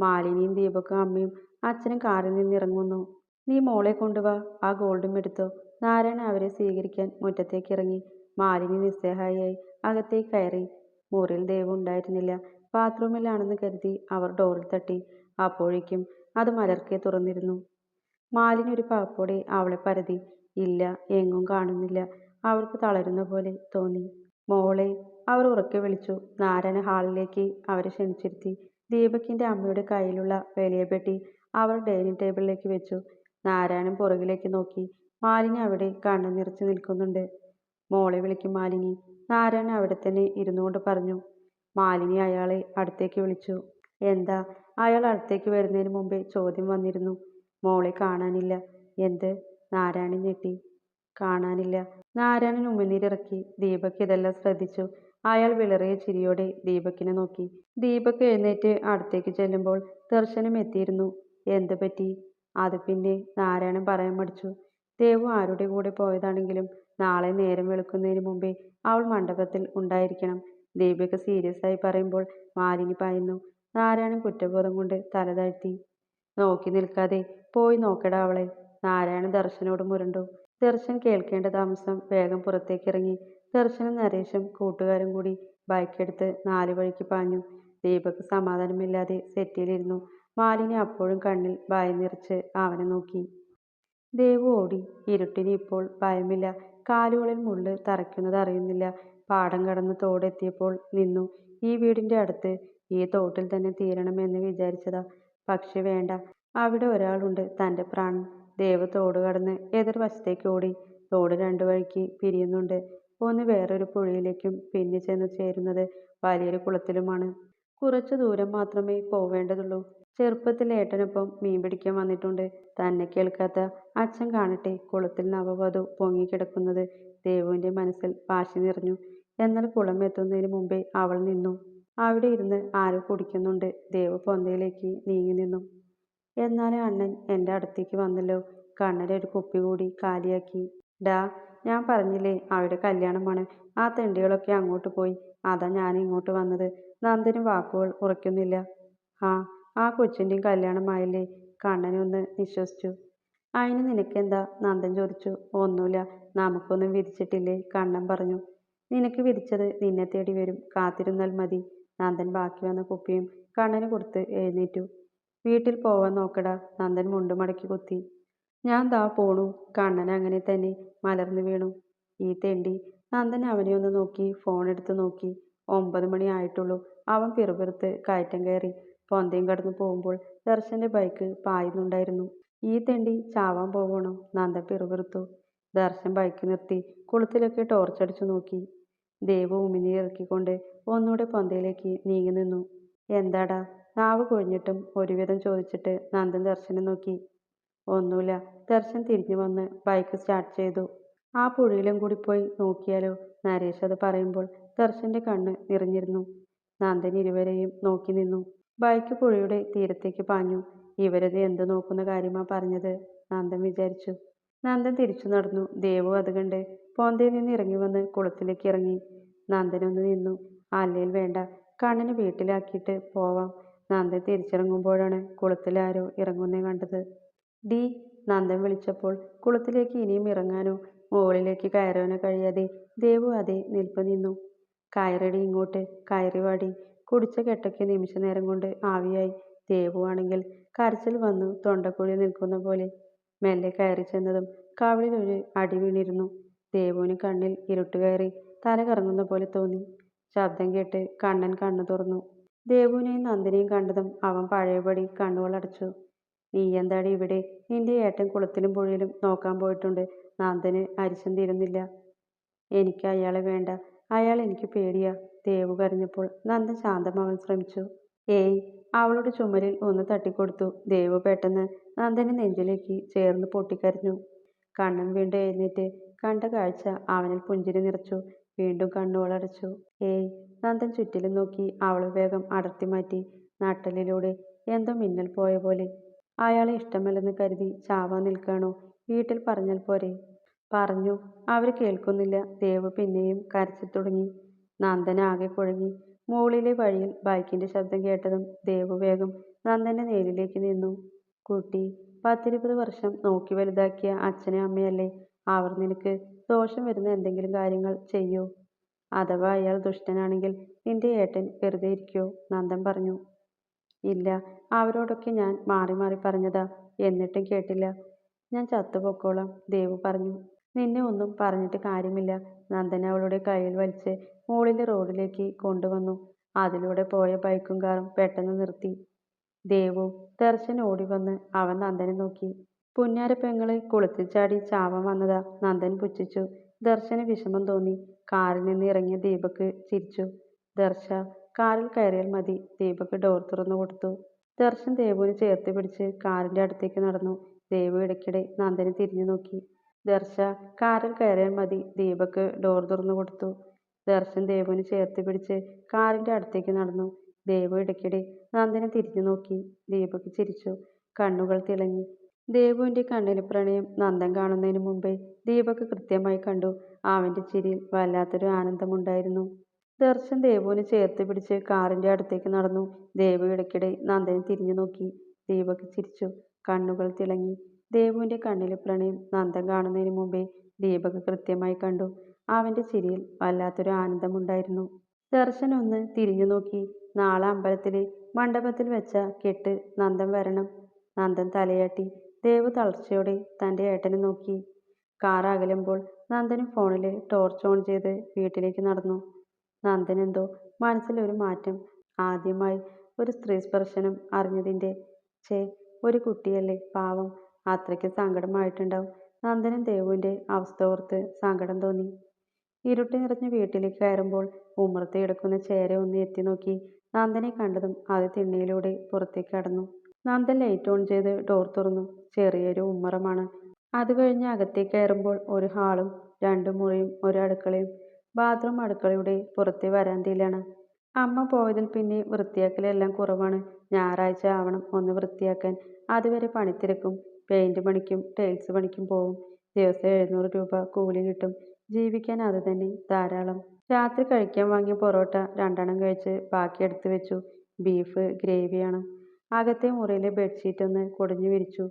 മാലിനിയും ദീപക്കും അമ്മയും അച്ഛനും കാറിൽ നിന്നിറങ്ങുന്നു. നീ മോളെ കൊണ്ടുവാ. ആ ഗോൾഡും എടുത്തോ. നാരായണ അവരെ സ്വീകരിക്കാൻ മുറ്റത്തേക്ക് ഇറങ്ങി. മാലിനി നിസ്സഹായിയായി അകത്തേക്ക് കയറി. മുറിയിൽ ദേവ് ഉണ്ടായിരുന്നില്ല. ബാത്റൂമിലാണെന്ന് കരുതി അവർ ഡോറിൽ തട്ടി. അപ്പോഴേക്കും അത് മലർക്കെ തുറന്നിരുന്നു. മാലിനി ഒരു പാപ്പോടെ അവളെ പരതി. ഇല്ല എങ്ങും കാണുന്നില്ല. അവൾക്ക് തളരുന്ന പോലെ തോന്നി. മോളെ അവർ ഉറക്കെ വിളിച്ചു. നാരായണ ഹാളിലേക്ക് അവരെ ക്ഷണിച്ചിരുത്തി. ദീപകിന്റെ അമ്മയുടെ കയ്യിലുള്ള വലിയ പെട്ടി അവർ ഡൈനിങ് ടേബിളിലേക്ക് വെച്ചു. നാരായണൻ പുറകിലേക്ക് നോക്കി. മാലിനി അവിടെ കണ്ണു നിറച്ച് നിൽക്കുന്നുണ്ട്. മോളെ വിളിക്കും മാലിനി. നാരായണൻ അവിടെ തന്നെ ഇരുന്നുകൊണ്ട് പറഞ്ഞു. മാലിനി അയാളെ അടുത്തേക്ക് വിളിച്ചു. എന്താ? അയാൾ അടുത്തേക്ക് വരുന്നതിന് മുമ്പേ ചോദ്യം വന്നിരുന്നു. മോളെ കാണാനില്ല. എന്ത്? നാരായണൻ ഞെട്ടി. കാണാനില്ല. നാരായണൻ ഉമിനീരിറക്കി. ദീപക് ഇതെല്ലാം ശ്രദ്ധിച്ചു. അയാൾ വിളറിയ ചിരിയോടെ ദീപക്കിനെ നോക്കി. ദീപക് എഴുന്നേറ്റ് അടുത്തേക്ക് ചെല്ലുമ്പോൾ ദർശനം എത്തിയിരുന്നു. എന്ത് പറ്റി? അത് പിന്നെ നാരായണൻ പറയാൻ മടിച്ചു. ദേവു ആരുടെ കൂടെ പോയതാണെങ്കിലും നാളെ നേരം വെളുക്കുന്നതിന് മുമ്പേ അവൾ മണ്ഡപത്തിൽ ഉണ്ടായിരിക്കണം. ദീപക് സീരിയസ് ആയി പറയുമ്പോൾ മാലിനി പായുന്നു നാരായണൻ കുറ്റബോധം കൊണ്ട് തല താഴ്ത്തി. നോക്കി നിൽക്കാതെ പോയി നോക്കടാ അവളെ. നാരായണൻ ദർശനോട് മുരണ്ടു. ദർശൻ കേൾക്കേണ്ട താമസം വേഗം പുറത്തേക്കിറങ്ങി ദർശനും നരേഷും കൂട്ടുകാരും കൂടി ബൈക്കെടുത്ത് നാല് വഴിക്ക് പാഞ്ഞു. ദീപക് സമാധാനമില്ലാതെ സെറ്റിലിരുന്നു. മാലിനി അപ്പോഴും കണ്ണിൽ ഭയം നിറച്ച് അവനെ നോക്കി. ദേവു ഓടി. ഇരുട്ടിന് ഇപ്പോൾ ഭയമില്ല. കാലുകളിൽ മുള്ള് തറയ്ക്കുന്നത് അറിയുന്നില്ല. പാടം കടന്ന് തോടെത്തിയപ്പോൾ നിന്നു. ഈ വീടിന്റെ അടുത്ത് ഈ തോട്ടിൽ തന്നെ തീരണമെന്ന് വിചാരിച്ചതാ. പക്ഷെ വേണ്ട. അവിടെ ഒരാളുണ്ട് തന്റെ പ്രാണൻ. ദേവ് തോട് കടന്ന് എതിർവശത്തേക്ക് ഓടി. തോട് രണ്ടു വഴിക്ക് പിരിയുന്നുണ്ട്. ഒന്ന് വേറൊരു പുഴയിലേക്കും പിന്നെ ചെന്ന് ചേരുന്നത് വലിയൊരു കുളത്തിലുമാണ്. കുറച്ചു ദൂരം മാത്രമേ പോവേണ്ടതുള്ളൂ. ചെറുപ്പത്തിൽ ഏട്ടനൊപ്പം മീൻ പിടിക്കാൻ വന്നിട്ടുണ്ട്. തന്നെ കേൾക്കാത്ത അച്ഛൻ കാണട്ടെ കുളത്തിൽ നവവധു പൊങ്ങിക്കിടക്കുന്നത് ദേവുവിന്റെ മനസ്സിൽ വാശി നിറഞ്ഞു. എന്നാൽ കുളം എത്തുന്നതിന് മുമ്പേ അവൾ നിന്നു. അവിടെ ഇരുന്ന് ആരോ കുടിക്കുന്നുണ്ട്. ദേവ് പൊന്തയിലേക്ക് നീങ്ങി നിന്നു. എന്നാലും അണ്ണൻ എന്റെ അടുത്തേക്ക് വന്നല്ലോ. കണ്ണനെ ഒരു കുപ്പി കൂടി കാലിയാക്കി. ഡാ ഞാൻ പറഞ്ഞില്ലേ അവിടെ കല്യാണമാണ്. ആ തെണ്ടികളൊക്കെ അങ്ങോട്ട് പോയി. അതാ ഞാൻ ഇങ്ങോട്ട് വന്നത്. നന്ദന് വാക്കുകൾ ഉറയ്ക്കുന്നില്ല. ആ ആ കൊച്ചിന്റെയും കല്യാണമായില്ലേ കണ്ണനൊന്ന് വിശ്വസിച്ചു അതിന് നിനക്കെന്താ? നന്ദൻ ചോദിച്ചു. ഒന്നുമില്ല. നമുക്കൊന്നും വിധിച്ചിട്ടില്ലേ? കണ്ണൻ പറഞ്ഞു. നിനക്ക് വിധിച്ചത് നിന്നെ തേടി വരും. കാത്തിരുന്നാൽ മതി. നന്ദൻ ബാക്കി വന്ന കുപ്പിയും കണ്ണന് കൊടുത്ത് എഴുന്നേറ്റു. വീട്ടിൽ പോവാൻ നോക്കടാ. നന്ദൻ മുണ്ട് മടക്കി കുത്തി. ഞാൻ ദാ പോണു. കണ്ണൻ അങ്ങനെ തന്നെ മലർന്നു വീണു. ഈ തെണ്ടി. നന്ദൻ അവനെ ഒന്ന് നോക്കി ഫോൺ എടുത്ത് നോക്കി. ഒമ്പത് മണി ആയിട്ടുള്ളൂ. അവൻ പിറുപിറുത്ത് കയറ്റം കയറി പൊന്തയും കടന്നു പോകുമ്പോൾ ദർശന്റെ ബൈക്ക് പായുന്നുണ്ടായിരുന്നു. ഈ തെണ്ടി ചാവാൻ പോവണോ. നന്ദൻ പിറുപിറുത്തു. ദർശൻ ബൈക്ക് നിർത്തി കുളത്തിലൊക്കെ ടോർച്ചടിച്ചു നോക്കി. ദേവ് ഉമിനീർ ഇറക്കിക്കൊണ്ട് ഒന്നുകൂടെ പൊന്തയിലേക്ക് നീങ്ങി നിന്നു. എന്താടാ? നാവ് കൊഴിഞ്ഞിട്ടും ഒരുവിധം ചോദിച്ചിട്ട് നന്ദൻ ദർശനെ നോക്കി. ഒന്നുമില്ല. ദർശൻ തിരിഞ്ഞു വന്ന് ബൈക്ക് സ്റ്റാർട്ട് ചെയ്തു. ആ പുഴയിലും കൂടി പോയി നോക്കിയാലോ? നരേഷ് അത് പറയുമ്പോൾ ദർശന്റെ കണ്ണ് നിറഞ്ഞിരുന്നു. നന്ദൻ ഇരുവരെയും നോക്കി നിന്നു. ബൈക്ക് പുഴയുടെ തീരത്തേക്ക് പാഞ്ഞു. ഇവരത് എന്ത് നോക്കുന്ന കാര്യമാ പറഞ്ഞത്? നന്ദൻ വിചാരിച്ചു. നന്ദൻ തിരിച്ചു നടന്നു. ദേവു അത് കണ്ട് പോന്തയിൽ നിന്ന് ഇറങ്ങി വന്ന് കുളത്തിലേക്ക് ഇറങ്ങി. നന്ദനൊന്ന് നിന്നു. അല്ലേൽ വേണ്ട. കണ്ണിന് വീട്ടിലാക്കിയിട്ട് പോവാം. നന്ദൻ തിരിച്ചിറങ്ങുമ്പോഴാണ് കുളത്തിലാരോ ഇറങ്ങുന്നേ കണ്ടത്. ഡി നന്ദൻ വിളിച്ചപ്പോൾ കുളത്തിലേക്ക് ഇനിയും ഇറങ്ങാനോ? മുകളിലേക്ക് കയറാനോ കഴിയാതെ ദേവു അതേ നിൽപ്പ് നിന്നു കയറടി ഇങ്ങോട്ട് കയറി വാടി. കുടിച്ച കെട്ടൊക്കെ നിമിഷ നേരം കൊണ്ട് ആവിയായി. ദേവു ആണെങ്കിൽ കരച്ചിൽ വന്നു തൊണ്ടക്കുഴി നിൽക്കുന്ന പോലെ. മെല്ലെ കയറി ചെന്നതും കവിളിൽ ഒരു അടി വീണിരുന്നു. ദേവുവിന് കണ്ണിൽ ഇരുട്ട് കയറി തല കറങ്ങുന്ന പോലെ തോന്നി. ശബ്ദം കേട്ട് കണ്ണൻ കണ്ണു തുറന്നു. ദേവുവിനെയും നന്ദിനെയും കണ്ടതും അവൻ പഴയപടി കണ്ണുകളടച്ചു നീ എന്താടി ഇവിടെ? നിന്റെ ഏട്ടൻ കുളത്തിലും പുഴയിലും നോക്കാൻ പോയിട്ടുണ്ട്. നന്ദന് അരിശം തീരുന്നില്ല. എനിക്ക് അയാളെ വേണ്ട. അയാൾ എനിക്ക് പേടിയാ. ദേവു കരഞ്ഞപ്പോൾ നന്ദൻ ശാന്തമാവാൻ ശ്രമിച്ചു. ഏയ് അവളുടെ ചുമലിൽ ഒന്ന് തട്ടിക്കൊടുത്തു. ദേവു പെട്ടെന്ന് നന്ദനെ നെഞ്ചിലേക്ക് ചേർന്ന് പൊട്ടിക്കരഞ്ഞു. കണ്ണൻ വീണ്ടും എഴുന്നേറ്റ് കണ്ട കാഴ്ച അവനിൽ പുഞ്ചിരി നിറച്ചു. വീണ്ടും കണ്ണുകളടച്ചു ഏയ് നന്ദൻ ചുറ്റിലും നോക്കി അവളെ വേഗം അടർത്തി മാറ്റി. നട്ടലിലൂടെ എന്തോ മിന്നൽ പോയ പോലെ. അയാളെ ഇഷ്ടമല്ലെന്ന് കരുതി ചാവാൻ നിൽക്കാണോ? വീട്ടിൽ പറഞ്ഞാൽ പോരെ. പറഞ്ഞു അവർ കേൾക്കുന്നില്ല ദേവ് പിന്നെയും കരച്ചിൽ തുടങ്ങി നന്ദൻ ആകെ കുഴങ്ങി മുകളിലെ വഴിയിൽ ബൈക്കിന്റെ ശബ്ദം കേട്ടതും ദേവ് വേഗം നന്ദന്റെ നേരിലേക്ക് നിന്നു. കുട്ടി, പത്തിരുപത് വർഷം നോക്കി വലുതാക്കിയ അച്ഛനെ അമ്മയല്ലേ അവർ നിനക്ക് ദോഷം വരുന്ന എന്തെങ്കിലും കാര്യങ്ങൾ ചെയ്യോ? അഥവാ അയാൾ ദുഷ്ടനാണെങ്കിൽ നിന്റെ ഏട്ടൻ വെറുതെ ഇരിക്കോ? നന്ദൻ പറഞ്ഞു. ഇല്ല, അവരോടൊക്കെ ഞാൻ മാറി മാറി പറഞ്ഞതാ. എന്നിട്ടും കേട്ടില്ല. ഞാൻ ചത്തുപൊക്കോളാം ദേവു പറഞ്ഞു. നിന്നെ ഒന്നും പറഞ്ഞിട്ട് കാര്യമില്ല. നന്ദൻ അവളുടെ കയ്യിൽ വലിച്ച് മുകളിലെ റോഡിലേക്ക് കൊണ്ടുവന്നു. അതിലൂടെ പോയ ബൈക്കും കാറും പെട്ടെന്ന് നിർത്തി. ദേവു, ദർശൻ ഓടിവന്ന് അവൻ നന്ദനെ നോക്കി. പുന്നാരപ്പെങ്ങൾ കുളത്തിൽ ചാടി ചാവാൻ വന്നതാ നന്ദൻ പുച്ഛിച്ചു. ദർശന് വിഷമം തോന്നി. കാറിൽ നിന്ന് ഇറങ്ങിയ ദീപക് ചിരിച്ചു. ദർശ കാറിൽ കയറിയാൽ മതി ദീപക് ഡോർ തുറന്നു കൊടുത്തു. ദർശൻ ദേവുവിനെ ചേർത്ത് പിടിച്ച് കാറിന്റെ അടുത്തേക്ക് നടന്നു. ദേവു ഇടയ്ക്കിടെ നന്ദനെ തിരിഞ്ഞു നോക്കി. ദർശാ, കാറിൽ കയറിയാൽ മതി ദീപക് ഡോർ തുറന്നു കൊടുത്തു. ദർശൻ ദേവുവിനെ ചേർത്ത് പിടിച്ച് കാറിന്റെ അടുത്തേക്ക് നടന്നു. ദേവു ഇടയ്ക്കിടെ നന്ദനെ തിരിഞ്ഞു നോക്കി. ദീപക് ചിരിച്ചു. കണ്ണുകൾ തിളങ്ങി. ദേവുവിന്റെ കണ്ണിലെ പ്രണയം നന്ദൻ കാണുന്നതിന് മുമ്പേ ദീപക് കൃത്യമായി കണ്ടു. അവന്റെ ചിരിയിൽ വല്ലാത്തൊരു ആനന്ദമുണ്ടായിരുന്നു. ദർശൻ ദേവുവിനെ ചേർത്ത് പിടിച്ച് കാറിന്റെ അടുത്തേക്ക് നടന്നു. ദേവു ഇടയ്ക്കിടെ നന്ദനെ തിരിഞ്ഞു നോക്കി. ദീപക് ചിരിച്ചു. കണ്ണുകൾ തിളങ്ങി. ദേവുവിന്റെ കണ്ണിലെ പ്രണയം നന്ദൻ കാണുന്നതിനു മുമ്പേ ദീപക് കൃത്യമായി കണ്ടു. അവന്റെ ചിരിയിൽ വല്ലാത്തൊരു ആനന്ദമുണ്ടായിരുന്നു. ദർശൻ ഒന്ന് തിരിഞ്ഞു നോക്കി. നാളെ അമ്പലത്തിലെ മണ്ഡപത്തിൽ വെച്ച കെട്ട് നന്ദൻ വരണം. നന്ദൻ തലയാട്ടി. ദേവു തളർച്ചയോടെ തന്റെ ഏട്ടനെ നോക്കി. കാർ അകലുമ്പോൾ നന്ദനും ഫോണിലെ ടോർച്ച് ഓൺ ചെയ്ത് വീട്ടിലേക്ക് നടന്നു. നന്ദനെന്തോ മനസ്സിൽ ഒരു മാറ്റം. ആദ്യമായി ഒരു സ്ത്രീ സ്പർശനം അറിഞ്ഞതിന്റെ ചേ ഒരു കുട്ടിയല്ലേ പാവം. അത്രയ്ക്ക് സങ്കടമായിട്ടുണ്ടാവും. നന്ദനും ദേവുവിന്റെ അവസ്ഥ ഓർത്ത് സങ്കടം തോന്നി. ഇരുട്ട് നിറഞ്ഞ വീട്ടിലേക്ക് കയറുമ്പോൾ ഉമ്മറത്ത് കിടക്കുന്ന ചേര ഒന്ന് എത്തി നോക്കി നന്ദനെ കണ്ടതും അത് തിണ്ണയിലൂടെ പുറത്തേക്ക് കടന്നു. നന്ദൻ ലൈറ്റ് ഓൺ ചെയ്ത് ഡോർ തുറന്നു. ചെറിയൊരു ഉമ്മറമാണ്. അത് കഴിഞ്ഞ് അകത്തേക്ക് കയറുമ്പോൾ ഒരു ഹാളും രണ്ടു മുറിയും ഒരു അടുക്കളയും. ബാത്റൂം അടുക്കളയുടെ പുറത്തെ വരാന്തയിലാണ്. അമ്മ പോയതിൽ പിന്നെ വൃത്തിയാക്കലെല്ലാം കുറവാണ്. ഞായറാഴ്ച ആവണം ഒന്ന് വൃത്തിയാക്കാൻ. അതുവരെ പണിത്തിരക്കും. പെയിന്റ് പണിക്കും ടൈൽസ് പണിക്കും പോവും. ദിവസം എഴുന്നൂറ് രൂപ കൂലി കിട്ടും. ജീവിക്കാൻ അത് തന്നെ ധാരാളം. രാത്രി കഴിക്കാൻ വാങ്ങിയ പൊറോട്ട രണ്ടെണ്ണം കഴിച്ച് ബാക്കി എടുത്തു വെച്ചു. ബീഫ് ഗ്രേവിയാണ്. അകത്തെ മുറിയിലെ ബെഡ്ഷീറ്റ് ഒന്ന് കുടഞ്ഞു വിരിച്ചു.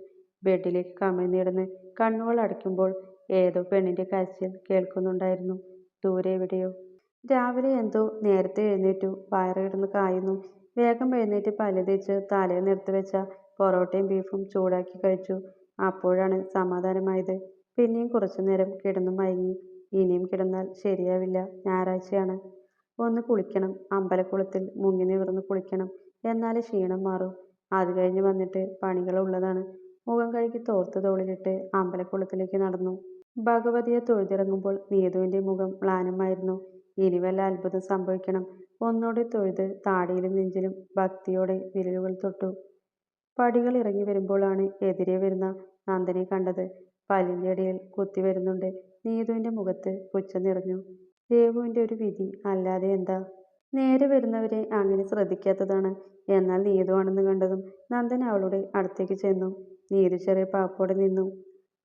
ബെഡിലേക്ക് കമിഴ്ന്നിടന്ന് കണ്ണുകൾ അടയ്ക്കുമ്പോൾ ഏതോ പെണ്ണിന്റെ കരച്ചിൽ കേൾക്കുന്നുണ്ടായിരുന്നു. ദൂരെ എവിടെയോ. രാവിലെ എന്തോ നേരത്തെ എഴുന്നേറ്റു. വയറ് കിടന്ന് കായുന്നു. വേഗം എഴുന്നേറ്റ് പല്ല് തേച്ച് തലേന്ന് നിർത്തി വെച്ച പൊറോട്ടയും ബീഫും ചൂടാക്കി കഴിച്ചു. അപ്പോഴാണ് സമാധാനമായത്. പിന്നെയും കുറച്ചു നേരം കിടന്നു മയങ്ങി. ഇനിയും കിടന്നാൽ ശരിയാവില്ല. ഞായറാഴ്ചയാണ്. ഒന്ന് കുളിക്കണം. അമ്പലക്കുളത്തിൽ മുങ്ങി നിവർന്ന് കുളിക്കണം. എന്നാലേ ക്ഷീണം മാറും അത് കഴിഞ്ഞ് വന്നിട്ട് പണികൾ ഉള്ളതാണ്. മുഖം കഴുകി തോർത്ത് തോളിലിട്ട് അമ്പലക്കുളത്തിലേക്ക് നടന്നു. ഭഗവതിയെ തൊഴുതിറങ്ങുമ്പോൾ നീതുവിന്റെ മുഖം മ്ലാനമായിരുന്നു. ഇനി വല്ല അത്ഭുതം സംഭവിക്കണം. ഒന്നൂടെ തൊഴുത് താടിയിലും നെഞ്ചിലും ഭക്തിയോടെ വിരലുകൾ തൊട്ടു. പടികൾ ഇറങ്ങി വരുമ്പോഴാണ് എതിരെ വരുന്ന നന്ദനെ കണ്ടത്. പല്ലിന്റെ ഇടയിൽ കുത്തി വരുന്നുണ്ട്. നീതുവിന്റെ മുഖത്ത് പുച്ഛം നിറഞ്ഞു. ദേവുവിന്റെ ഒരു വിധി അല്ലാതെ എന്താ. നേരെ വരുന്നവരെ അങ്ങനെ ശ്രദ്ധിക്കാത്തതാണ്. എന്നാൽ നീതു ആണെന്ന് കണ്ടതും നന്ദൻ അവളുടെ അടുത്തേക്ക് ചെന്നു. നീതു ചെറിയ പാപ്പോടെ നിന്നു.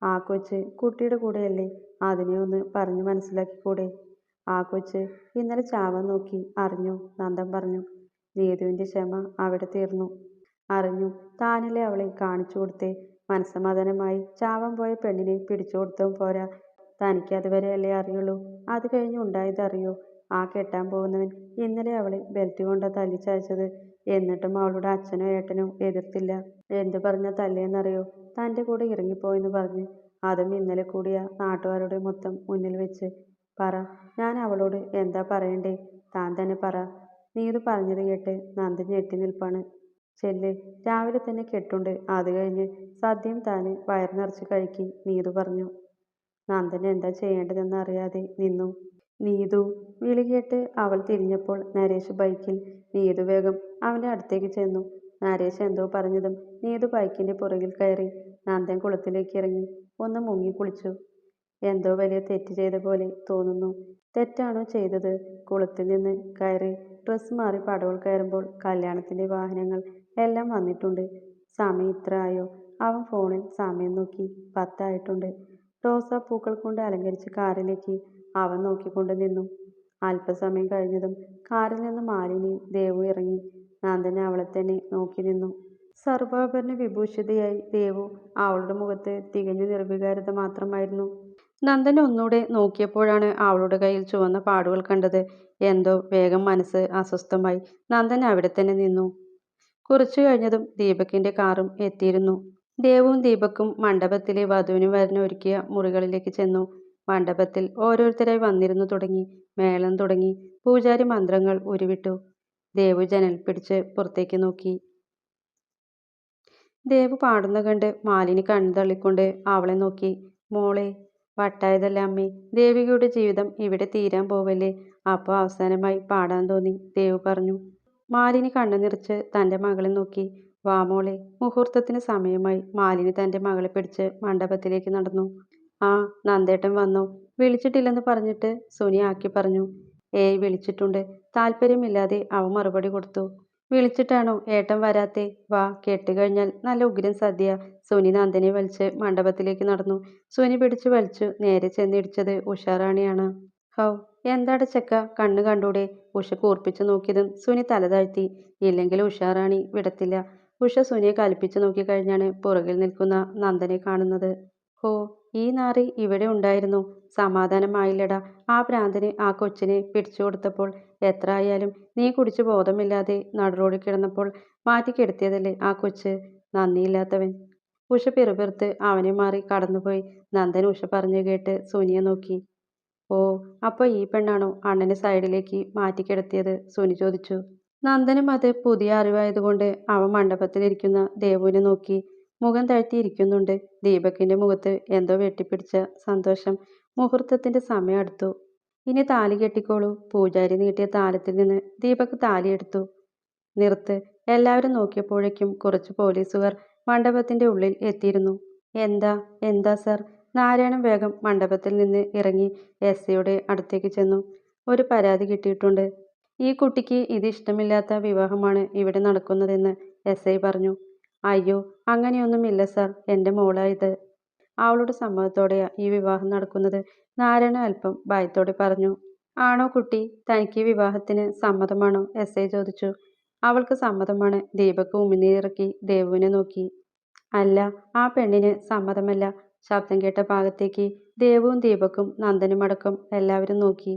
ആ കൊച്ച് കുട്ടിയുടെ കൂടെയല്ലേ. അതിനെ ഒന്ന് പറഞ്ഞു മനസ്സിലാക്കിക്കൂടെ. ആ കൊച്ച് ഇന്നലെ ചാവാൻ നോക്കി. അറിഞ്ഞു നന്ദൻ പറഞ്ഞു. നീതുവിന്റെ ക്ഷമ അവിടെ തീർന്നു. അറിഞ്ഞു. താനല്ലേ അവളെ കാണിച്ചു കൊടുത്തേ. മനസ്സമാധാനമായി ചാവാൻ പോയ പെണ്ണിനെ പിടിച്ചു കൊടുത്തും പോരാ. തനിക്ക് അതുവരെ അല്ലേ അറിയുള്ളൂ. അത് കഴിഞ്ഞ് ഉണ്ടായത് അറിയോ. ആ കെട്ടാൻ പോകുന്നവൻ ഇന്നലെ അവളെ ബെൽറ്റ് കൊണ്ട തല്ലിച്ചതച്ചത്. എന്നിട്ടും അവളുടെ അച്ഛനോ ഏട്ടനോ എതിർത്തില്ല. എന്തു പറഞ്ഞ തല്ലേന്നറിയോ തന്റെ കൂടെ ഇറങ്ങിപ്പോയെന്ന് പറഞ്ഞ്. അതും ഇന്നലെ കൂടിയ നാട്ടുകാരുടെ മൊത്തം മുന്നിൽ വെച്ച്. പറ, ഞാൻ അവളോട് എന്താ പറയണ്ടേ. താൻ തന്നെ പറ. നീ ഇത് പറഞ്ഞത് കേട്ട് നന്ദി ഞെട്ടി നിൽപ്പാണ്. ചെല്ല്. രാവിലെ തന്നെ കെട്ടുണ്ട്. അത് കഴിഞ്ഞ് സദ്യയും താന് വയറ് നിറച്ച് കഴിക്ക് നീതു പറഞ്ഞു. നന്ദൻ എന്താ ചെയ്യേണ്ടതെന്ന് അറിയാതെ നിന്നു. നീതു വിളി കേട്ട് അവൾ തിരിഞ്ഞപ്പോൾ നരേഷ് ബൈക്കിൽ. നീതു വേഗം അവന്റെ അടുത്തേക്ക് ചെന്നു. നരേഷ് എന്തോ പറഞ്ഞതും നീതു ബൈക്കിന്റെ പുറകിൽ കയറി. നന്ദൻ കുളത്തിലേക്ക് ഇറങ്ങി. ഒന്ന് മുങ്ങി കുളിച്ചു. എന്തോ വലിയ തെറ്റ് ചെയ്ത പോലെ തോന്നുന്നു. തെറ്റാണോ ചെയ്തത്. കുളത്തിൽ നിന്ന് കയറി ഡ്രസ്സ് മാറി പടവുകൾ കയറുമ്പോൾ കല്യാണത്തിന്റെ വാഹനങ്ങൾ എല്ലാം വന്നിട്ടുണ്ട്. സമയം ഇത്ര ആയോ. അവൻ ഫോണിൽ സമയം നോക്കി. പത്തായിട്ടുണ്ട്. റോസാപ്പൂക്കൾ കൊണ്ട് അലങ്കരിച്ച കാറിലേക്ക് അവൻ നോക്കിക്കൊണ്ട് നിന്നു. അല്പസമയം കഴിഞ്ഞതും കാറിൽ നിന്ന് മാലിനിയും ദേവു ഇറങ്ങി നന്ദന അവളെ തന്നെ നോക്കി നിന്നു സർവാഭരണ വിഭൂഷിതയായി ദേവു അവളുടെ മുഖത്ത് തികഞ്ഞ നിർവികാരത മാത്രമായിരുന്നു നന്ദൻ ഒന്നുകൂടെ നോക്കിയപ്പോഴാണ് അവളുടെ കയ്യിൽ ചുവന്ന പാടുകൾ കണ്ടത് എന്തോ വേഗം മനസ്സ് അസ്വസ്ഥമായി നന്ദൻ അവിടെ തന്നെ നിന്നു കുറച്ചു കഴിഞ്ഞതും ദീപകിന്റെ കാറും എത്തിയിരുന്നു. ദേവും ദീപക്കും മണ്ഡപത്തിലെ വധുവിന് വരനും ഒരുക്കിയ മുറികളിലേക്ക് ചെന്നു. മണ്ഡപത്തിൽ ഓരോരുത്തരായി വന്നിരുന്നു തുടങ്ങി മേളം തുടങ്ങി പൂജാരി മന്ത്രങ്ങൾ ഉരുവിട്ടു. ദേവു ജനൽ പിടിച്ച് പുറത്തേക്ക് നോക്കി. ദേവു പാടുന്ന കണ്ട് മാലിനി കണ്ണു തള്ളിക്കൊണ്ട് അവളെ നോക്കി. മോളെ വട്ടായതല്ല അമ്മേ ദേവികയുടെ ജീവിതം ഇവിടെ തീരാൻ പോവല്ലേ? അപ്പോൾ അവസാനമായി പാടാൻ തോന്നി ദേവു പറഞ്ഞു. മാലിനി കണ്ണു നിറച്ച് തന്റെ മകളെ നോക്കി. വാമോളെ മുഹൂർത്തത്തിന് സമയമായി. മാലിനി തന്റെ മകളെ പിടിച്ച് മണ്ഡപത്തിലേക്ക് നടന്നു. ആ നന്ദേട്ടൻ വന്നു? വിളിച്ചിട്ടില്ലെന്ന് പറഞ്ഞിട്ട് സുനി ആക്കി പറഞ്ഞു. ഏയ് വിളിച്ചിട്ടുണ്ട്. താല്പര്യമില്ലാതെ അവ മറുപടി കൊടുത്തു. വിളിച്ചിട്ടാണോ ഏട്ടൻ വരാത്തെ? വാ കേട്ടുകഴിഞ്ഞാൽ നല്ല ഉഗ്രൻ സദ്യ. സുനി നന്ദനെ വലിച്ച് മണ്ഡപത്തിലേക്ക് നടന്നു. സുനി പിടിച്ച് വലിച്ചു നേരെ ചെന്നിടിച്ചത് ഉഷാറാണിയാണ്. ഹൗ എന്താട ചെക്ക? കണ്ണ് കണ്ടൂടെ. ഉഷ കൂർപ്പിച്ചു നോക്കിയതും സുനി തലതാഴ്ത്തി ഇല്ലെങ്കിൽ ഉഷാറാണി വിടത്തില്ല. ഉഷ സുനിയെ കൽപ്പിച്ചു നോക്കിക്കഴിഞ്ഞാണ് പുറകിൽ നിൽക്കുന്ന നന്ദനെ കാണുന്നത്. ഹോ ഈ നാറി ഇവിടെ ഉണ്ടായിരുന്നു. സമാധാനമായില്ലട. ആ ഭ്രാന്തന് ആ കൊച്ചിനെ പിടിച്ചു കൊടുത്തപ്പോൾ എത്ര ആയാലും നീ കുടിച്ചു ബോധമില്ലാതെ നടുറോഡിൽ കിടന്നപ്പോൾ മാറ്റിക്കെടുത്തിയതല്ലേ ആ കൊച്ച്? നന്ദിയില്ലാത്തവൻ. ഉഷ പിറുപിറുത്ത് അവനെ മാറി കടന്നുപോയി. നന്ദൻ ഉഷ പറഞ്ഞു കേട്ട് സുനിയെ നോക്കി. ഓ അപ്പൊ ഈ പെണ്ണാണോ അണ്ണനെ സൈഡിലേക്ക് മാറ്റിക്കിടത്തിയത്? സുനി ചോദിച്ചു. നന്ദനും അത് പുതിയ അറിവായതുകൊണ്ട് അവൻ മണ്ഡപത്തിലിരിക്കുന്ന ദേവുവിനെ നോക്കി മുഖം താഴ്ത്തിയിരിക്കുന്നുണ്ട്. ദീപക്കിന്റെ മുഖത്ത് എന്തോ വെട്ടിപ്പിടിച്ച സന്തോഷം മുഹൂർത്തത്തിന്റെ സമയം അടുത്തു. ഇനി താലി കെട്ടിക്കോളൂ. പൂജാരി നീട്ടിയ താലത്തിൽ നിന്ന് ദീപക് താലിയെടുത്തു നിർത്ത്. എല്ലാവരും നോക്കിയപ്പോഴേക്കും കുറച്ച് പോലീസുകാർ മണ്ഡപത്തിന്റെ ഉള്ളിൽ എത്തിയിരുന്നു. എന്താ? എന്താ സർ? നാരായണൻ വേഗം മണ്ഡപത്തിൽ നിന്ന് ഇറങ്ങി എസ് സിയുടെ അടുത്തേക്ക് ചെന്നു. ഒരു പരാതി കിട്ടിയിട്ടുണ്ട്. ഈ കുട്ടിക്ക് ഇത് ഇഷ്ടമില്ലാത്ത വിവാഹമാണ് ഇവിടെ നടക്കുന്നതെന്ന് എസ് ഐ പറഞ്ഞു. അയ്യോ അങ്ങനെയൊന്നുമില്ല സാർ. എന്റെ മോളായത്. അവളുടെ സമ്മതത്തോടെയാണ് ഈ വിവാഹം നടക്കുന്നത് നാരായണ അല്പം ഭയത്തോടെ പറഞ്ഞു. ആണോ കുട്ടി? തനിക്ക് വിവാഹത്തിന് സമ്മതമാണോ? എസ് ഐ ചോദിച്ചു. അവൾക്ക് സമ്മതമാണ്. ദീപക് ഉമിനീരിറക്കി ദേവുവിനെ നോക്കി. അല്ല ആ പെണ്ണിന് സമ്മതമല്ല. ശബ്ദം കേട്ട ഭാഗത്തേക്ക് ദേവുവും ദീപക്കും നന്ദനുമടക്കം എല്ലാവരും നോക്കി.